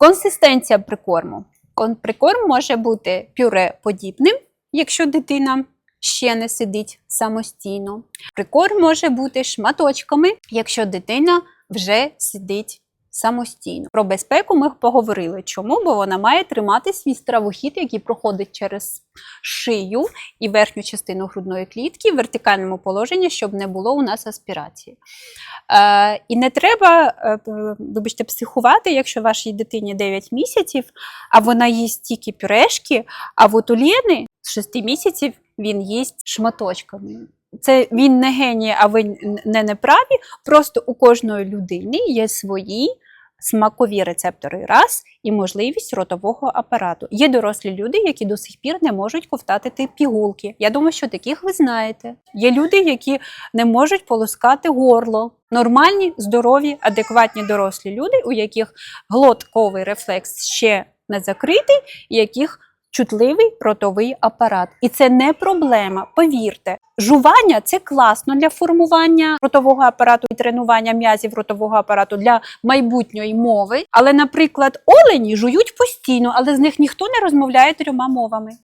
Консистенція прикорму. Прикорм може бути пюре подібним, якщо дитина ще не сидить самостійно. Прикорм може бути шматочками, якщо дитина вже сидить самостійно. Про безпеку ми поговорили. Чому? Бо вона має тримати свій стравохід, який проходить через шию і верхню частину грудної клітки в вертикальному положенні, щоб не було у нас аспірації. Е, і не треба, е, вибачте, психувати, якщо вашій дитині 9 місяців, а вона їсть тільки пюрешки, а от у Лєни з 6 місяців він їсть шматочками. Це він не геній, а ви не неправі. Просто у кожної людини є свої смакові рецептори раз і можливість ротового апарату. Є дорослі люди, які до сих пір не можуть ковтати пігулки. Я думаю, що таких ви знаєте. Є люди, які не можуть полоскати горло. Нормальні, здорові, адекватні дорослі люди, у яких глотковий рефлекс ще не закритий, яких чутливий ротовий апарат. І це не проблема. Повірте, жування це класно для формування ротового апарату і тренування м'язів ротового апарату для майбутньої мови. Але, наприклад, олені жують постійно, але з них ніхто не розмовляє трьома мовами.